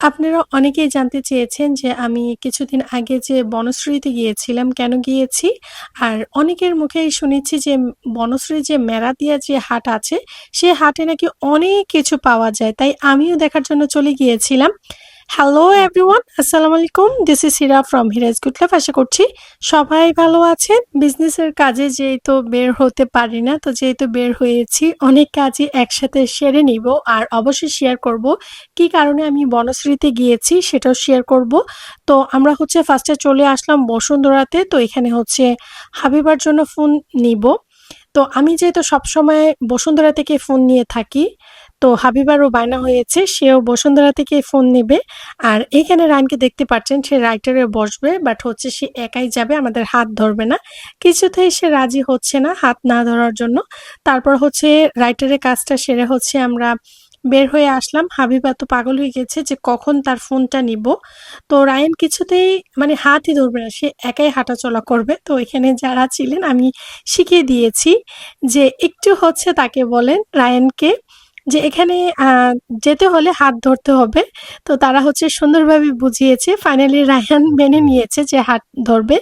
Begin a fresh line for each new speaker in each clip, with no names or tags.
আপনারা অনেকেই জানতে চেয়েছেন যে আমি কিছুদিন আগে যে বনশ্রীতে গিয়েছিলাম, কেন গিয়েছি? আর অনেকের মুখেই শুনেছি যে বনশ্রী যে মেরাতিয়া যে হাট আছে, সে হাটে নাকি অনেক কিছু পাওয়া যায়। তাই আমিও দেখার জন্য চলে গিয়েছিলাম। হ্যালো এভরিওয়ান, আসসালামু আলাইকুম। This is Hira from Hira's good life. আশা করছি সবাই ভালো আছেন। বিজনেসের কাজে যেহেতু বের হতে পারি না, তো যেহেতু বের হয়েছি অনেক কাজই একসাথে সেরে নিব। আর অবশ্যই শেয়ার করব। কি কারণে আমি বনশ্রীতে গিয়েছি সেটাও শেয়ার করব। তো আমরা হচ্ছে ফার্স্টে চলে আসলাম বসুন্ধরাতে। তো এখানে হচ্ছে হাবিবার জন্য ফোন নিব। তো আমি যেহেতু সবসময় বসুন্ধরা থেকে ফোন নিয়ে থাকি, তো হাবিবারও বায়না হয়েছে, সেও বসুন্ধরা থেকেই ফোন নেবে আর এখানে রায়হানকে দেখতে পাচ্ছেন, সে রাইটারে বসবে, বাট হচ্ছে সে একাই যাবে, আমাদের হাত ধরবে না। কিছুতেই সে রাজি হচ্ছে না, হাত না ধরার জন্য। তারপর হচ্ছে রাইটারের কাজটা সেরে হচ্ছে আমরা বের হয়ে আসলাম। হাবিবা তো পাগল হয়ে গেছে যে কখন তার ফোনটা নিব। তো রায়ান কিছুতেই মানে হাতই ধরবে না। সে একাই হাঁটাচলা করবে। তো এখানে যারা ছিলেন, আমি শিখিয়ে দিয়েছি যে একটু হচ্ছে তাকে বলেন রায়ানকে যে এখানে যেতে হলে হাত ধরতে হবে। তো তারা হচ্ছে সুন্দরভাবে বুঝিয়েছে। ফাইনালি রায়হান মেনে নিয়েছে যে হাত ধরবে।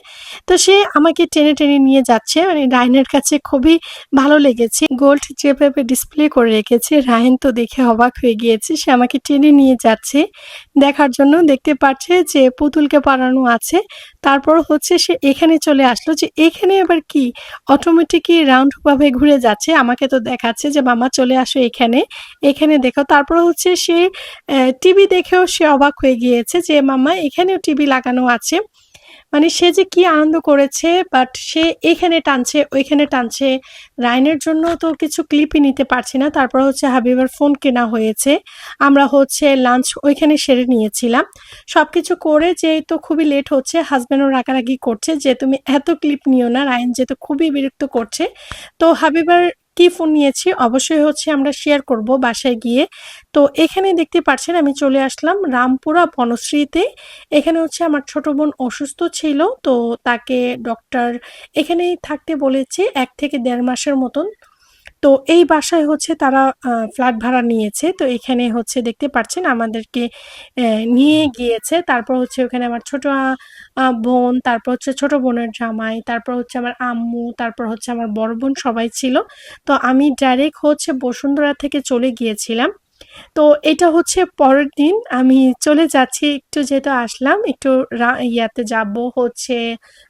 তো সে আমাকে টেনে, টেনে নিয়ে যাচ্ছে। মানে রায়হানের কাছে খুবই ভালো লেগেছে। গোল্ড যেভাবে ডিসপ্লে করে রেখেছে রায়হান তো দেখে অবাক হয়ে গিয়েছে। সে আমাকে টেনে নিয়ে যাচ্ছে দেখার জন্য। দেখতে পাচ্ছে যে পুতুলকে পাড়ানো আছে। তারপর হচ্ছে সে এখানে চলে আসলো যে এখানে আবার কি? অটোমেটিকই রাউন্ডভাবে ঘুরে যাচ্ছে। আমাকে তো দেখাচ্ছে যে মামা চলে আসো এখানে। এখানে দেখো। তারপর হচ্ছে সে টিভি দেখেও সে অবাক হয়ে গিয়েছে যে মাম্মা এখানেও টিভি লাগানো আছে। মানে সে যে কি আনন্দ করেছে বাট সে এখানে টানছে, ওইখানে টানছে। রায়ানের জন্য তো কিছু ক্লিপই নিতে পারছি না। তারপর হচ্ছে হাবিবার ফোন কেনা হয়েছে। আমরা হচ্ছে লাঞ্চ ওইখানে সেরে নিয়েছিলাম। সব কিছু করে যেহেতু খুবই লেট হচ্ছে হাজব্যান্ডও রাগারাগি করছে যে, "তুমি এত ক্লিপ নিও না।" রায়ান যেহেতু খুবই বিরক্ত করছে। তো হাবিবার কি ফোন নিয়েছি অবশ্যই হচ্ছে আমরা শেয়ার করব বাসায় গিয়ে। তো এখানে দেখতে পাচ্ছেন আমি চলে আসলাম রামপুরা বনশ্রীতে। এখানে হচ্ছে আমার ছোট বোন অসুস্থ ছিল। তো তাকে ডক্টর এখানেই থাকতে বলেছে এক থেকে দেড় মাসের মতন। তো এই বাসায় হচ্ছে তারা ফ্ল্যাট ভাড়া নিয়েছে। তো এখানে হচ্ছে দেখতে পাচ্ছেন আমাদেরকে নিয়ে গিয়েছে। তারপর হচ্ছে ওখানে আমার ছোট বোন, তারপর হচ্ছে ছোট বোনের জামাই, তারপর হচ্ছে আমার আম্মু, তারপর হচ্ছে আমার বড় বোন সবাই ছিল। তো আমি ডাইরেক্ট হচ্ছে বসুন্ধরা থেকে চলে গিয়েছিলাম। তো এটা হচ্ছে পরের দিন আমি চলে যাচ্ছি একটু যেহেতু আসলাম একটু ইয়াতে যাব হচ্ছে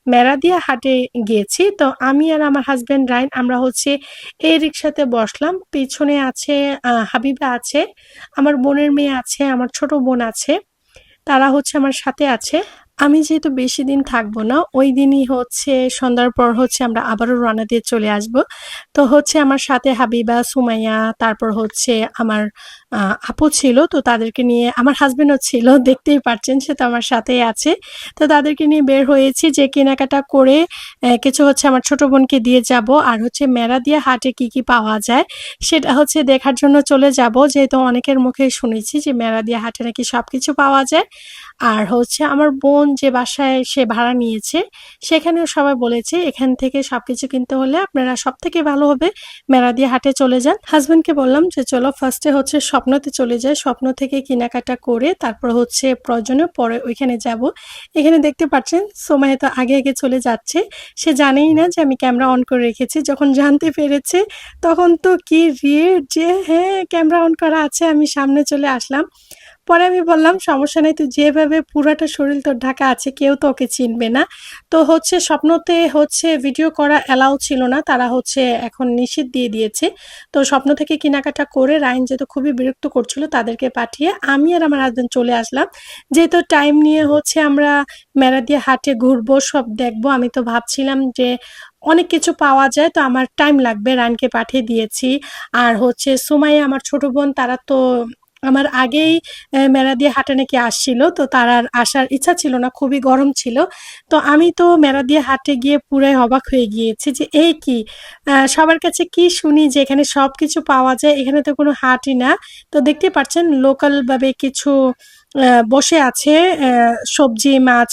মেরাদিয়া হাটে গিয়েছি। তো আমি আর আমার হাজব্যান্ড রাইন আমরা হচ্ছে এই রিক্সাতে বসলাম। পেছনে আছে হাবিবা আছে, আমার বোনের মেয়ে আছে, আমার ছোট বোন আছে। তারা হচ্ছে আমার সাথে আছে। আমি যেহেতু বেশি দিন থাকব না, ওই দিনই হচ্ছে সন্ধ্যার পর হচ্ছে আমরা আবারও রওনা দিয়ে চলে আসব। তো হচ্ছে আমার সাথে হাবিবা, সুমাইয়া, তারপর হচ্ছে আমার আপু ছিল। তো তাদেরকে নিয়ে আমার হাসব্যান্ডও ছিল। দেখতেই পাচ্ছেন সে তো আমার সাথেই আছে। তো তাদেরকে নিয়ে বের হয়েছি যে কেনাকাটা করে কিছু হচ্ছে আমার ছোট বোনকে দিয়ে যাব। আর হচ্ছে মেরাদিয়া হাটে কি, কি পাওয়া যায় সেটা হচ্ছে দেখার জন্য চলে যাব। যেহেতু অনেকের মুখেই শুনেছি যে মেরাদিয়া হাটে নাকি সব কিছু পাওয়া যায়। আর হচ্ছে আমার বোন যে বাসায় সে ভাড়া নিয়েছে, সেখানেও সবাই বলেছে এখান থেকে সবকিছু কিনতে হলে আপনারা সব থেকে ভালো হবে মেরাদিয়া হাটে চলে যান। হাসব্যান্ডকে বললাম যে চলো ফার্স্টে হচ্ছে স্বপ্নতে চলে যায় স্বপ্ন থেকে কেনাকাটা করে তারপর হচ্ছে প্রয়োজনে পরে ওইখানে যাব এখানে দেখতে পাচ্ছেন সুমাইয়া তো আগে, আগে চলে যাচ্ছে। সে জানেই না যে আমি ক্যামেরা অন করে রেখেছি। যখন জানতে পেরেছে তখন তো কি রিয়েট যে হ্যাঁ, ক্যামেরা অন করা আছে আমি সামনে চলে আসলাম। পরে আমি বললাম, "সমস্যা নাই তুই যেভাবে পুরাটা শরীর তোর ঢাকা আছে কেউ তো ওকে চিনবে না।" তো হচ্ছে স্বপ্নতে হচ্ছে ভিডিও করা অ্যালাউ ছিল না। তারা হচ্ছে এখন নিষেধ দিয়ে দিয়েছে। তো স্বপ্ন থেকে কেনাকাটা করে রাইন যেহেতু খুবই বিরক্ত করছিল তাদেরকে পাঠিয়ে আমি আর আমার হাসব্যান্ড চলে আসলাম। যেহেতু টাইম নিয়ে হচ্ছে আমরা মেরাদিয়া হাটে ঘুরবো, সব দেখব। আমি তো ভাবছিলাম যে অনেক কিছু পাওয়া যায় তো আমার টাইম লাগবে। রায়ানকে পাঠিয়ে দিয়েছি। আর হচ্ছে সুমাইয়া আমার ছোট বোন তারা তো আমার আগেই অ্যা মেরাদিয়া হাটে নাকি আসছিল। তো তার আর আসার ইচ্ছা ছিল না। খুবই গরম ছিল। তো আমি তো মেরাদিয়া হাটে গিয়ে পুরাই অবাক হয়ে গিয়েছি যে এই কি? সবার কাছে কি শুনি যে এখানে সবকিছু পাওয়া যায়। এখানে তো কোনো হাটই না। তো দেখতেই পাচ্ছেন লোকাল ভাবে কিছু বসে আছে সবজি, মাছ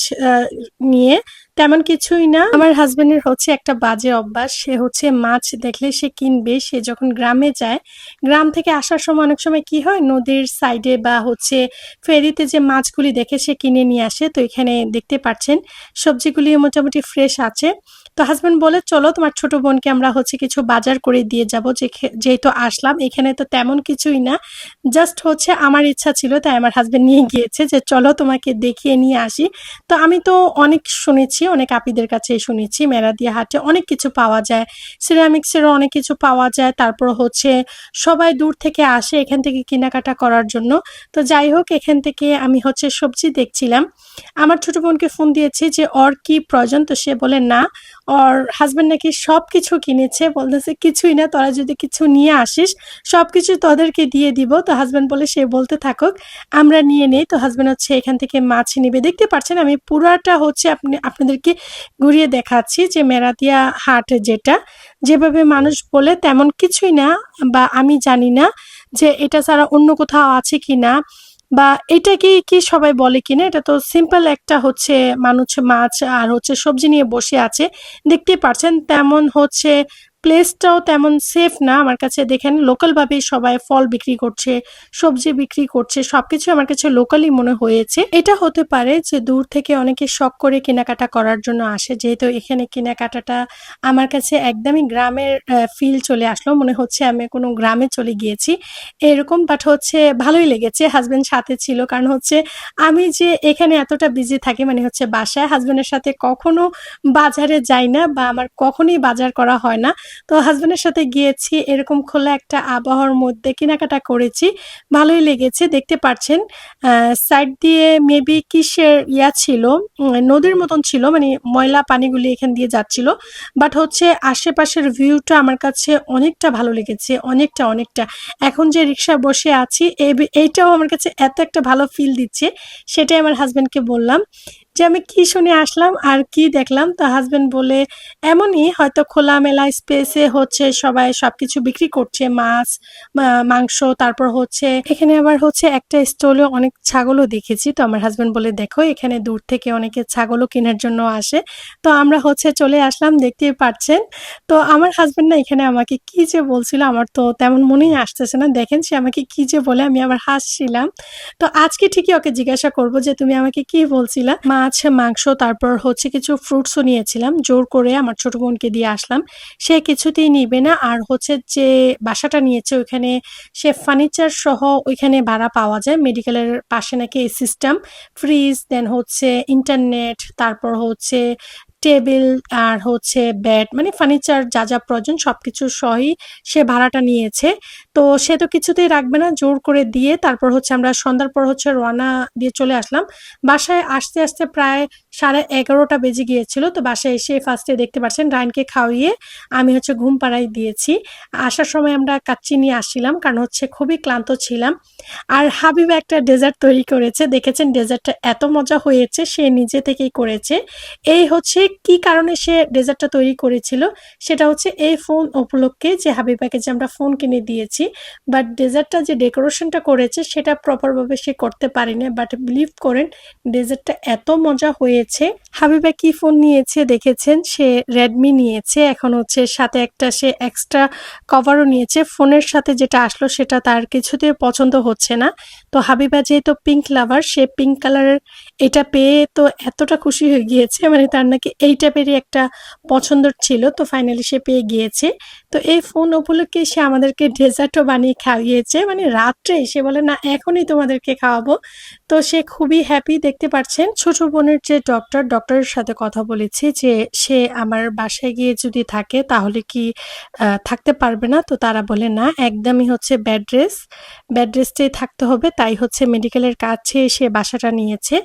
নিয়ে। তেমন কিছুই না। আমার হাজবেন্ডের হচ্ছে একটা বাজে অভ্যাস। সে হচ্ছে মাছ দেখলে সে কিনবে। সে যখন গ্রামে যায়, গ্রাম থেকে আসার সময় অনেক সময় কি হয়, নদীর সাইডে বা হচ্ছে ফেরিতে যে মাছগুলি দেখে সে কিনে নিয়ে আসে, তো এখানে দেখতে পাচ্ছেন সবজিগুলি মোটামুটি ফ্রেশ আছে। তো হাজব্যান্ড বলে, চলো তোমার ছোট বোনকে আমরা হচ্ছে কিছু বাজার করে দিয়ে যাব যেহেতু আসলাম, এখানে তো তেমন কিছুই না। জাস্ট হচ্ছে আমার ইচ্ছা ছিল, তাই আমার হাজব্যান্ড নিয়ে গিয়েছে যে, চলো তোমাকে দেখিয়ে নিয়ে আসি। তো আমি তো অনেক শুনেছি, অনেক আপিদের কাছে শুনেছি মেরাদিয়া হাটে অনেক কিছু পাওয়া যায়। সিরামিক্সেরও অনেক কিছু পাওয়া যায়। তারপর হচ্ছে সবাই দূর থেকে আসে এখান থেকে কেনাকাটা করার জন্য। তো যাই হোক, এখান থেকে আমি হচ্ছে সবজি দেখছিলাম। আমার ছোট বোনকে ফোন দিয়েছি যে, ওর কি প্রয়োজন? তো সে বলে, না ওর হাজব্যান্ড নাকি সব কিছু কিনেছে, বলতেছে কিছুই না, তোরা যদি কিছু নিয়ে আসিস সব কিছু তোদেরকে দিয়ে দিব। তো হাজব্যান্ড বলে, সে বলতে থাকুক, আমরা নিয়ে নেই। তো হাজব্যান্ড হচ্ছে এখান থেকে মাছ নিবে। দেখতে পাচ্ছেন, আমি পুরাটা হচ্ছে আপনি, আপনাদেরকে ঘুরিয়ে দেখাচ্ছি যে মেরাতিয়া হাট যেটা। যেভাবে মানুষ বলে, তেমন কিছুই না বা আমি জানি না যে এটা ছাড়া অন্য কোথাও আছে কি না বা এটা কি কি সবাই বলে কিনা? এটা তো সিম্পল একটা হচ্ছে মানুষ মাছ আর হচ্ছে সবজি নিয়ে বসে আছে। দেখতে পাচ্ছেন তেমন হচ্ছে প্লেসটাও তেমন সেফ না। আমার কাছে দেখেন লোকালভাবেই সবাই ফল বিক্রি করছে, সবজি বিক্রি করছে, সবকিছু আমার কাছে লোকালি মনে হয়েছে। এটা হতে পারে যে দূর থেকে অনেকে শখ করে কেনাকাটা করার জন্য আসে, যেহেতু এখানে কেনাকাটাটা আমার কাছে একদমই গ্রামের ফিল চলে আসলো। মনে হচ্ছে আমি কোনো গ্রামে চলে গিয়েছি। এরকম বাট হচ্ছে ভালোই লেগেছে। হাজব্যান্ড সাথে ছিল, কারণ হচ্ছে আমি যে এখানে এতটা বিজি থাকি মানে হচ্ছে বাসায় হাজব্যান্ডের সাথে কখনো বাজারে যাই না বা আমার কখনোই বাজার করা হয় না। তো হাজব্যান্ডের সাথে গিয়েছি, এরকম খোলা একটা আবহাওয়ার মধ্যে কেনাকাটা করেছি, ভালোই লেগেছে, দেখতে পাচ্ছেন সাইড দিয়ে মেবি কিসের ইয়া ছিল নদীর মতন ছিল মানে ময়লা পানিগুলি এখান দিয়ে যাচ্ছিল বাট হচ্ছে আশেপাশের ভিউটা আমার কাছে অনেকটা ভালো লেগেছে, অনেকটা অনেকটা। এখন যে রিক্সা বসে আছি এইটাও আমার কাছে এত একটা ভালো ফিল দিচ্ছে, সেটাই আমার হাজব্যান্ডকে বললাম। যে আমি কি শুনে আসলাম আর কি দেখলাম, তো হাজবেন্ড বলে, এমনই হয়তো খোলামেলা স্পেসে হচ্ছে সবাই সবকিছু বিক্রি করছে, মাছ মাংস, তারপর হচ্ছে, এখানে আবার হচ্ছে একটা স্টলে অনেক ছাগলও দেখেছি। তো আমার হাজবেন্ড বলে, দেখো, এখানে দূর থেকে অনেকে ছাগলও কেনার জন্য আসে। তো আমরা হচ্ছে চলে আসলাম, দেখতেই পাচ্ছেন। তো আমার হাজবেন্ড না এখানে আমাকে কি যে বলছিল, আমার তো তেমন মনেই আসতেছে না। দেখেন, সে আমাকে কি যে বলে, আমি আবার হাসছিলাম। তো আজকে ঠিকই ওকে জিজ্ঞাসা করব যে, তুমি আমাকে কি বলছিলা? মা মাছ মাংস, তারপর হচ্ছে কিছু ফ্রুটসও নিয়েছিলাম। জোর করে আমার ছোট বোনকে দিয়ে আসলাম। সে কিছুতেই নিবে না। আর হচ্ছে যে বাসাটা নিয়েছে, ওইখানে সে ফার্নিচার সহ ওইখানে ভাড়া পাওয়া যায়। মেডিকেলের পাশে নাকি এই সিস্টেম ফ্রিজ দেন হচ্ছে ইন্টারনেট তারপর হচ্ছে টেবিল আর হচ্ছে বেড মানে ফার্নিচার যা যা প্রয়োজন সব কিছু সহই সে ভাড়াটা নিয়েছে। তো সে তো কিছুতেই রাখবে না, জোর করে দিয়ে তারপর হচ্ছে আমরা সন্ধ্যার পর হচ্ছে রওনা দিয়ে চলে আসলাম। বাসায় আসতে আসতে প্রায় সাড়ে এগারোটা বেজে গিয়েছিল। তো বাসায় এসে ফার্স্টে দেখতে পাচ্ছেন রায়নকে খাওয়িয়ে আমি হচ্ছে ঘুম পাড়াই দিয়েছি। আসার সময় আমরা কাচ্চি নিয়ে আসছিলাম কারণ হচ্ছে খুবই ক্লান্ত ছিলাম। আর হাবিব একটা ডেজার্ট তৈরি করেছে। দেখেছেন ডেজার্টটা এত মজা হয়েছে, সে নিজে থেকেই করেছে। এই হচ্ছে কি কারণে সে ডেজার্টটা তৈরি করেছিল? সেটা হচ্ছে এই ফোন উপলক্ষে যে হাবিবাকে যে আমরা ফোন কিনে দিয়েছি। বাট ডেজার্টটা যে ডেকোরেশনটা করেছে, সেটা প্রপারভাবে সে করতে পারেনি। বাট বিলিভ করেন ডেজার্টটা এত মজা হয়েছে। হাবিবা কি ফোন নিয়েছে দেখেছেন? সে রেডমি নিয়েছে। এখন হচ্ছে সাথে একটা সে এক্সট্রা কভারও নিয়েছে। ফোনের সাথে যেটা আসলো সেটা তার কিছুতে পছন্দ হচ্ছে না। তো হাবিবা যেহেতু পিঙ্ক লাভার সে পিঙ্ক কালারের এটা পেয়ে তো এতটা খুশি হয়ে গিয়েছে। মানে তার নাকি এই টাইপেরই একটা পছন্দর ছিল। তো ফাইনালি সে পেয়ে গিয়েছে। তো এই ফোন উপলক্ষে সে আমাদেরকে ডেজার্টও বানিয়ে খাইয়েছে। মানে রাত্রে সে বলে, না, এখনই তোমাদেরকে খাওয়াবো। তো সে খুবই হ্যাপি দেখতে পাচ্ছেন ছোট বোনের যে ডক্টর ডক্টরের সাথে কথা বলেছি যে সে আমার বাসায় গিয়ে যদি থাকে তাহলে কি থাকতে পারবে না? তো তারা বলে, না, একদমই হচ্ছে ব্যাড ড্রেস ব্যাড ড্রেসটাই থাকতে হবে, তাই হচ্ছে মেডিকেলের কাছে সে বাসাটা নিয়েছে।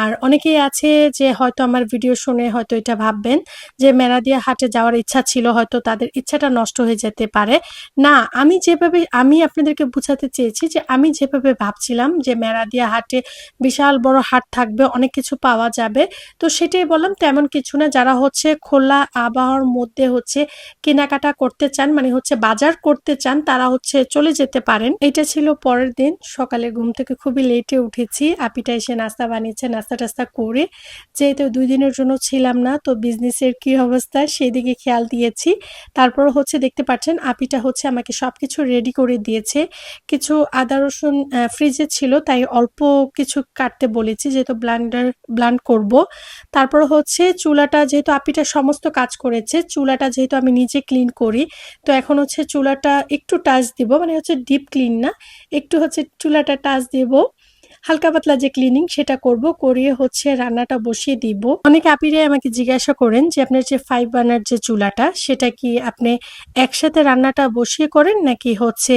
আর অনেকেই আছে যে হয়তো আমার ভিডিও শুনে হয়তো এটা ভাববেন যে মেরাদিয়া হাটে যাওয়ার ইচ্ছা ছিল, হয়তো তাদের ইচ্ছাটা নষ্ট হয়ে যেতে পারে। না, আমি যেভাবে, আমি আপনাদেরকে বুঝাতে চেয়েছি যে আমি যেভাবে ভাবছিলাম যে মেরাদিয়া হাটে বিশাল বড় হাট থাকবে, অনেক কিছু পাওয়া যাবে তো সেটাই বললাম, তেমন কিছু না। যারা হচ্ছে খোলা আবহাওয়ার মধ্যে হচ্ছে কেনাকাটা করতে চান মানে হচ্ছে বাজার করতে চান, তারা হচ্ছে চলে যেতে পারেন। এটা ছিল পরের দিন। সকালে ঘুম থেকে খুবই লেটে উঠেছি। আপিটা এসে নাস্তা বানিয়েছে, নাস্তা টাস্তা করে। যেহেতু দুই দিনের জন্য ছিলাম না, তো বিজনেসের কি অবস্থা সেই দিকে খেয়াল দিয়েছি। তারপর হচ্ছে দেখতে পাচ্ছেন, আপিটা হচ্ছে আমাকে সবকিছু রেডি করে দিয়েছে। কিছু আদা, রসুন ফ্রিজে ছিল, তাই অল্প কিছু কাটতে বলেছি, যেহেতু ব্লান্ডার ব্লান্ড করব। তারপর হচ্ছে চুলাটা যেহেতু আপিটা সমস্ত কাজ করেছে, চুলাটা যেহেতু আমি নিজে ক্লিন করি, তো এখন হচ্ছে চুলাটা একটু টাচ দিব মানে হচ্ছে ডিপ ক্লিন না, একটু হচ্ছে চুলাটা টাচ দিব। হালকা পাতলা যে ক্লিনিং সেটা করব, করিয়ে হচ্ছে রান্নাটা বসিয়ে দিব। অনেক আপিরে আমাকে জিজ্ঞাসা করেন যে, আপনার যে ফাইভ বার্নার যে চুলাটা, সেটা কি আপনি একসাথে রান্নাটা বসিয়ে করেন, নাকি হচ্ছে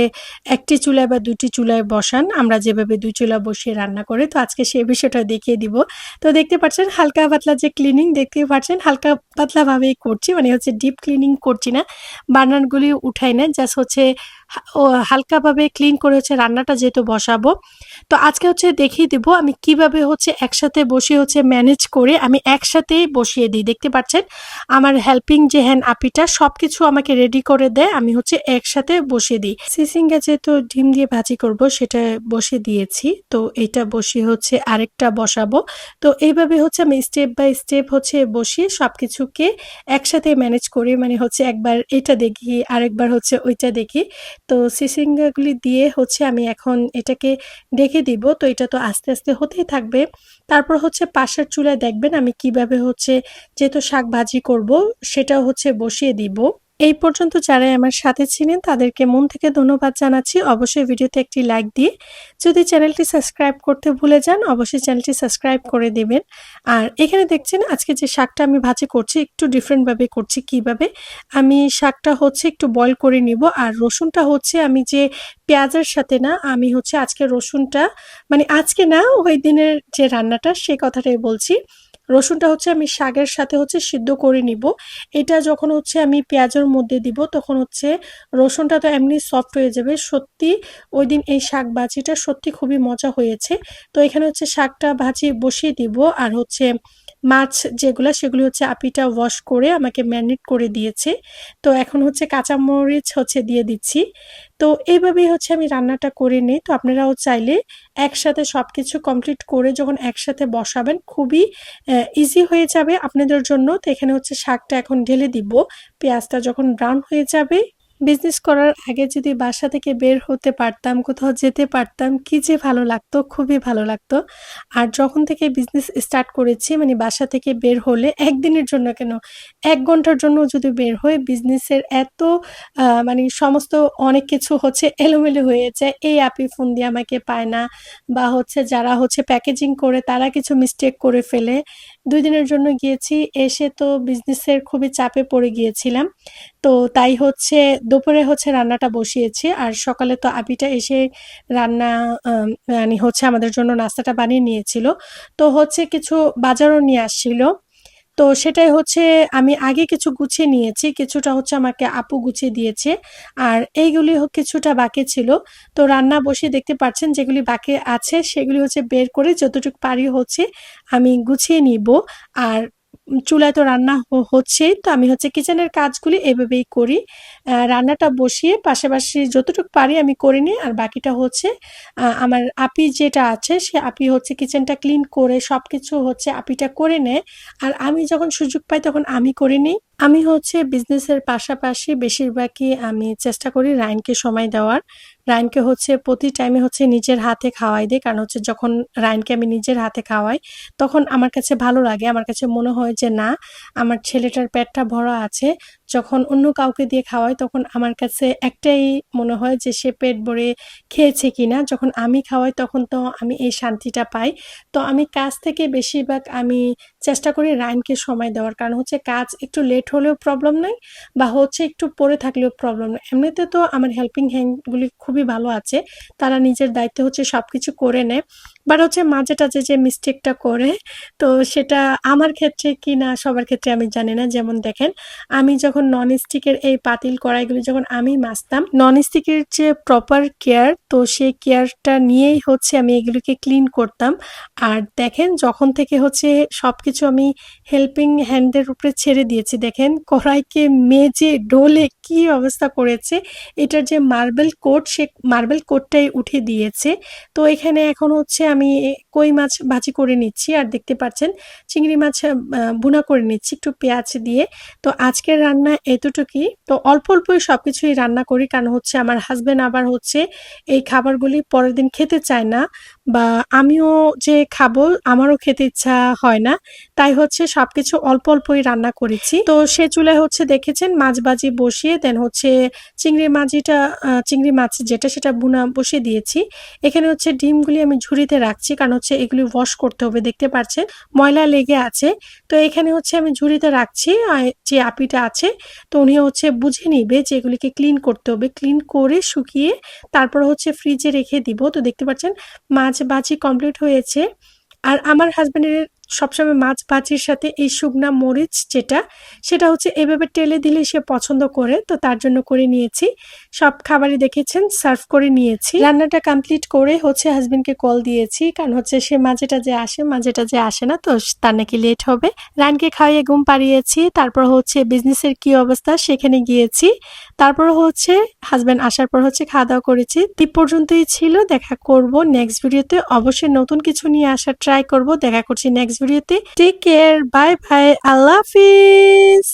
একটি চুলায় বা দুটি চুলায় বসান? আমরা যেভাবে দুই চুলা বসিয়ে রান্না করি, তো আজকে সেই বিষয়টা দেখিয়ে দিব। তো দেখতে পাচ্ছেন, হালকা পাতলা যে ক্লিনিং দেখতে পাচ্ছেন, হালকা পাতলাভাবেই করছি মানে হচ্ছে ডিপ ক্লিনিং করছি না বার্নারগুলি উঠাই না জাস্ট হচ্ছে হালকাভাবে ক্লিন করে হচ্ছে রান্নাটা যেহেতু বসাবো। তো আজকে হচ্ছে দেখিয়ে দেবো আমি কীভাবে হচ্ছে একসাথে বসে হচ্ছে ম্যানেজ করে আমি একসাথেই বসিয়ে দিই। দেখতে পাচ্ছেন? আমার হেল্পিং যে হ্যান্ড আপিটা সব কিছু আমাকে রেডি করে দেয়, আমি হচ্ছে একসাথে বসিয়ে দিই। সিসিঙ্গা যেহেতু ডিম দিয়ে ভাজি করব, সেটা বসিয়ে দিয়েছি। তো এটা বসিয়ে হচ্ছে আরেকটা বসাবো। তো এইভাবে হচ্ছে আমি স্টেপ বাই স্টেপ হচ্ছে বসিয়ে সব কিছুকে একসাথে ম্যানেজ করি। মানে হচ্ছে একবার এটা দেখি, আরেকবার হচ্ছে ওইটা দেখি। তো সিসিঙ্গাগুলি দিয়ে হচ্ছে আমি এখন এটাকে ডেকে দিব। তো এটা তো আস্তে আস্তে হতেই থাকবে। তারপর হচ্ছে পাশের চুলায় দেখবেন আমি কীভাবে হচ্ছে যেহেতু শাক ভাজি করব সেটা হচ্ছে বসিয়ে দিব। এই পর্যন্ত যারাই আমার সাথে ছিলেন, তাদেরকে মন থেকে ধন্যবাদ জানাচ্ছি। অবশ্যই ভিডিওতে একটি লাইক দিয়ে যদি চ্যানেলটি সাবস্ক্রাইব করতে ভুলে যান, অবশ্যই চ্যানেলটি সাবস্ক্রাইব করে দেবেন। আর এখানে দেখছেন, আজকে যে শাকটা আমি ভাজি করছি, একটু ডিফারেন্টভাবে করছি কীভাবে? আমি শাকটা হচ্ছে একটু বয়ল করে নিব, আর রসুনটা হচ্ছে আমি যে পেঁয়াজের সাথে না, আমি হচ্ছে আজকে রসুনটা মানে আজকে না, ওই দিনের যে রান্নাটা, সে কথাটাই বলছি। রসুনটা হচ্ছে আমি শাকের সাথে হচ্ছে সিদ্ধ করে নিব। এটা যখন হচ্ছে আমি পেঁয়াজের মধ্যে দিব, তখন হচ্ছে রসুনটা তো এমনি সফট হয়ে যাবে। সত্যি ওই দিন এই শাক ভাজিটা সত্যি খুবই মজা হয়েছে। তো এখানে হচ্ছে শাকটা ভাজি বসিয়ে দিব আর হচ্ছে মাছ যেগুলো, সেগুলো হচ্ছে আপিটা ওয়াশ করে আমাকে ম্যারিনেট করে দিয়েছে। তো এখন হচ্ছে কাঁচামরিচ হচ্ছে দিয়ে দিচ্ছি। তো এইভাবেই হচ্ছে আমি রান্নাটা করে নিই। তো আপনারাও চাইলে একসাথে সব কিছু কমপ্লিট করে যখন একসাথে বসাবেন, খুবই ইজি হয়ে যাবে আপনাদের জন্য। তো এখানে হচ্ছে শাকটা এখন ঢেলে দিব। পেঁয়াজটা যখন ব্রাউন হয়ে যাবে বিজনেস করার আগে যদি বাসা থেকে বের হতে পারতাম, কোথাও যেতে পারতাম, কি যে ভালো লাগতো, খুবই ভালো লাগতো। আর যখন থেকে বিজনেস স্টার্ট করেছি মানে বাসা থেকে বের হলে একদিনের জন্য কেন? এক ঘণ্টার জন্য যদি বের হয়ে বিজনেসের এত মানে সমস্ত অনেক কিছু হচ্ছে এলোমেলো হয়ে যায় এই আপি ফোন দিয়ে আমাকে পায় না, বা হচ্ছে যারা হচ্ছে প্যাকেজিং করে, তারা কিছু মিস্টেক করে ফেলে। দুই দিনের জন্য গিয়েছি, এসে তো বিজনেসের খুবই চাপে পড়ে গিয়েছিলাম। তো তাই হচ্ছে দুপুরে হচ্ছে রান্নাটা বসিয়েছি, আর সকালে তো আপিটা এসে রান্না মানে হচ্ছে আমাদের জন্য নাস্তাটা বানিয়ে নিয়েছিল। তো হচ্ছে কিছু বাজারও নিয়ে আসছিল। তো সেটাই হচ্ছে আমি আগে কিছু গুছিয়ে নিয়েছি, কিছুটা হচ্ছে আমাকে আপু গুছিয়ে দিয়েছে, আর এইগুলি কিছুটা বাকি ছিল। তো রান্না বসিয়ে দেখতে পাচ্ছেন যেগুলি বাকি আছে সেগুলি হচ্ছে বের করে যতটুকু পারি হচ্ছে আমি গুছিয়ে নিব। আর চুলায় তো রান্না হচ্ছেই, তো আমি হচ্ছে কিচেনের কাজগুলি এভাবেই করি। রান্নাটা বসিয়ে পাশাপাশি যতটুকু পারি আমি করে নিই, আর বাকিটা হচ্ছে আমার আপি যেটা আছে, সে আপি হচ্ছে কিচেনটা ক্লিন করে সব কিছু হচ্ছে আপিটা করে নেয়। আর আমি যখন সুযোগ পাই তখন আমি করে নিই। আমি হচ্ছে বিজনেসের পাশাপাশি বেশিরভাগই আমি চেষ্টা করি রাইনকে সময় দেওয়ার। রায়নকে হচ্ছে প্রতি টাইমে হচ্ছে নিজের হাতে খাওয়াই দিই কারণ হচ্ছে যখন রায়নকে আমি নিজের হাতে খাওয়াই, তখন আমার কাছে ভালো লাগে। আমার কাছে মনে হয় যে, না, আমার ছেলেটার পেটটা ভরা আছে যখন অন্য কাউকে দিয়ে খাওয়াই, তখন আমার কাছে একটাই মনে হয় যে সে পেট ভরে খেয়েছে কিনা। যখন আমি খাওয়াই, তখন তো আমি এই শান্তিটা পাই। তো আমি কাজ থেকে বেশিরভাগ আমি চেষ্টা করি রায়নকে সময় দেওয়ার। কারণ হচ্ছে কাজ একটু লেট হলেও প্রবলেম নেই, বা হচ্ছে একটু পরে থাকলেও প্রবলেম নেই। এমনিতে তো আমার হেল্পিং হ্যান্ডগুলি খুবই ভালো আছে। তারা নিজের দায়িত্বে হচ্ছে সব কিছু করে নেয়। বাট হচ্ছে মাঝে টাঝে যে মিস্টেকটা করে, তো সেটা আমার ক্ষেত্রে কি না, সবার ক্ষেত্রে আমি জানি না। যেমন দেখেন, আমি যখন নন স্টিকের এই পাতিল কড়াইগুলো যখন আমি মাজতাম নন স্টিকের যে প্রপার কেয়ার তো সেই কেয়ারটা নিয়েই হচ্ছে আমি এগুলোকে ক্লিন করতাম। আর দেখেন, যখন থেকে হচ্ছে সব কিছু আমি হেল্পিং হ্যান্ডের উপরে ছেড়ে দিয়েছি, দেখেন কড়াইকে মেজে, ডোলে কি অবস্থা করেছে, এটার যে মার্বেল কোট সে মার্বেল কোটটাই উঠে দিয়েছে। তো এখানে এখন হচ্ছে আমি কই মাছ ভাজি করে নিচ্ছি আর দেখতে পাচ্ছেন চিংড়ি মাছ ভুনা করে নিচ্ছি একটু পেঁয়াজ দিয়ে। তো আজকের রান্না এতটুকুই। তো অল্প অল্পই সবকিছুই রান্না করি, কারণ হচ্ছে আমার হাজব্যান্ড আবার হচ্ছে এই খাবারগুলি পরের দিন খেতে চায় না। বা আমিও যে খাব আমারও খেতে ইচ্ছা হয় না। তাই হচ্ছে সবকিছু অল্প অল্পই রান্না করেছি। তো সে চুলায় হচ্ছে দেখেছেন মাছ বাজি বসিয়ে দেন হচ্ছে চিংড়ি মাছিটা চিংড়ি মাছ যেটা সেটা বুনা বসিয়ে দিয়েছি। এখানে হচ্ছে ডিমগুলি আমি ঝুড়িতে রাখছি কারণ হচ্ছে এগুলি ওয়াশ করতে হবে, দেখতে পাচ্ছেন ময়লা লেগে আছে। তো এখানে হচ্ছে আমি ঝুড়িতে রাখছি যে আপিটা আছে। তো উনি হচ্ছে বুঝে নিবে যে এগুলিকে ক্লিন করতে হবে। ক্লিন করে শুকিয়ে তারপর হচ্ছে ফ্রিজে রেখে দিব। তো দেখতে পাচ্ছেন মাছ বাজি কমপ্লিট হয়েছে। আর আমার হাজবেন্ডের সবসময় মাছ বাজির সাথে এই শুকনা মরিচ যেটা, সেটা হচ্ছে এভাবে টেলে দিলে সে পছন্দ করে, তো তার জন্য করে নিয়েছি। সব খাবারই দেখেছেন, সার্ভ করে নিয়েছি। রান্নাটা কমপ্লিট করে হচ্ছে হাজবেন্ডকে কল দিয়েছি, কারণ হচ্ছে সে মাঝেটা যে আসে, মাঝেটা যে আসে না, তো তার নাকি লেট হবে। রানকে খাইয়ে ঘুম পাড়িয়েছি, তারপর হচ্ছে বিজনেসের কি অবস্থা সেখানে গিয়েছি। তারপর হচ্ছে হাজবেন্ড আসার পর হচ্ছে খাওয়া দাওয়া করেছি। এই পর্যন্তই ছিল, দেখা করব নেক্সট ভিডিওতে অবশ্যই নতুন কিছু নিয়ে আসার ট্রাই করব, দেখা করছি ভিডিওতে টেক কেয়ার বাই বাই আল্লাহ হাফিজ